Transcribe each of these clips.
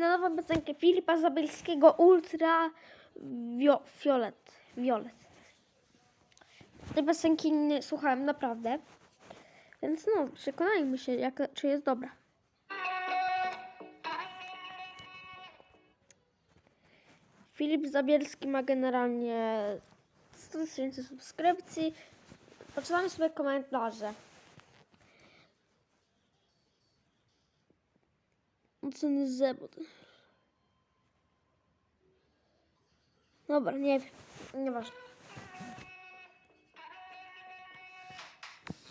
na nową piosenkę Filipa Zabelskiego Ultra Violet. Violet. Tej piosenki nie słuchałem naprawdę. Więc no, przekonajmy się, jak, czy jest dobra. Filip Zabielski ma generalnie 100 tysięcy subskrypcji. Poczytamy sobie komentarze. Oceny zebud. Dobra, nie wiem. Nieważne.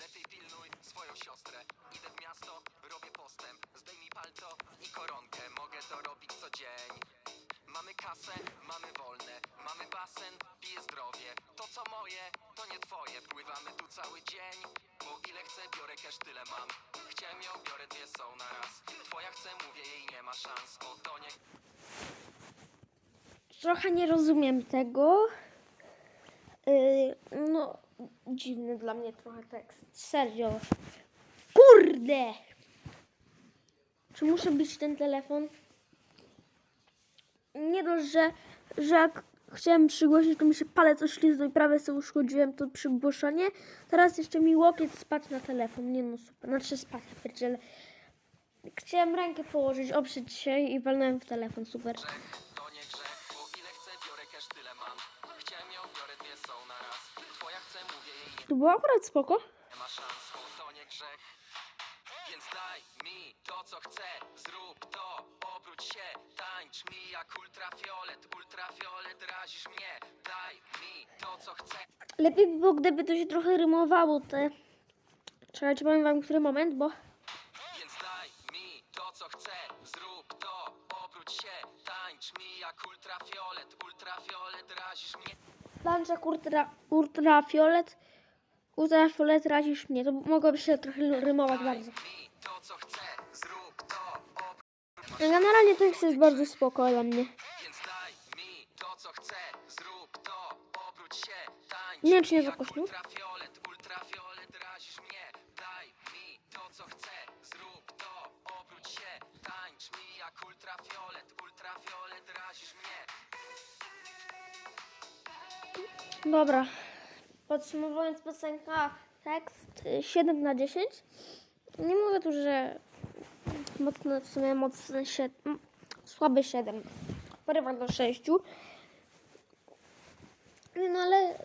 Lepiej pilnuj swoją siostrę. Idę w miasto, robię postęp. Zdejmij palto i koronkę. Mogę to robić co dzień. Mamy kasę, mamy wolne. Mamy basen, piję zdrowie. To co moje, to nie twoje. Pływamy tu cały dzień. Bo ile chcę, biorę cash, tyle mam. Biorę dwie są na raz. Twoja mówię jej nie ma szans. O to nie Trochę nie rozumiem tego. Yy, no, dziwny dla mnie trochę tekst. Serio. Kurde! Czy muszę bić ten telefon? Nie dość, że, że jak chciałem przygłosić, to mi się palec ośliznął i prawie sobie uszkodziłem to przygłoszenie. Teraz jeszcze mi łokieć spadł na telefon. Nie no, super. Znaczy spadł, pierdziele. Chciałem rękę położyć, oprzeć się i walnąłem w telefon, super. grzech, to nie grzech. Bo ile chcę, biorę cash, tyle mam. Chciałem ją, biorę dwie są na raz. Twoja chce, mówię jej nie To było akurat spoko. Nie ma szans, bo to nie grzech. Więc daj mi to, co chcę, zrób to, obróć się, tańcz mi jak ultrafiolet, ultrafiolet razisz mnie. Daj mi to, co chcę. Lepiej by było, gdyby to się trochę rymowało te... Czekajcie, powiem wam, który moment, bo... Więc daj mi to, co chcę, zrób to, obróć się, tańcz mi jak ultrafiolet, ultrafiolet razisz mnie. Lanczak ultra, ultrafiolet... Ultrafiolet razisz mnie. To mogłoby się trochę rymować bardzo. Mi to, co chcę, Generalnie tekst jest bardzo spoko dla mnie. Nie wiem, czy nie mnie. Dobra. Podsumowując piosenka, tekst y, 7 na 10. Nie mówię tu, że mocno, w sumie mocny 7, słaby 7. Porywa do 6. No ale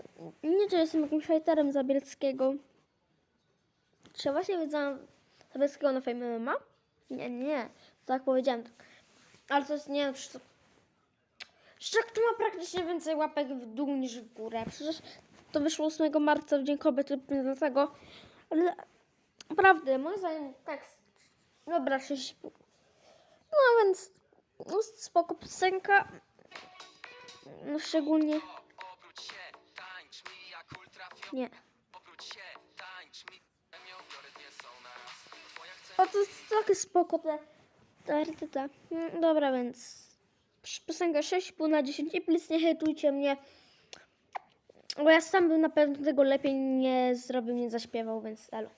nie, że jestem jakimś hejterem Zabielskiego. Czy ja właśnie widziałam Zabielskiego na Fame MMA? Nie, nie, tak powiedziałem. Ale to jest, nie wiem, czy to Szczak tu ma praktycznie więcej łapek w dół niż w górę. Przecież to wyszło 8 marca w Dzień Kobiety, dlatego. Ale naprawdę, moim zdaniem tekst. Dobra, 6,5. No więc no, spoko piosenka. No szczególnie. Nie. O, to jest takie spoko te. te, te, te. Mm, Dobra, więc. Piosenka 6,5 na 10 i please nie hejtujcie mnie. Bo ja sam bym na pewno tego lepiej nie zrobił, nie zaśpiewał, więc elo.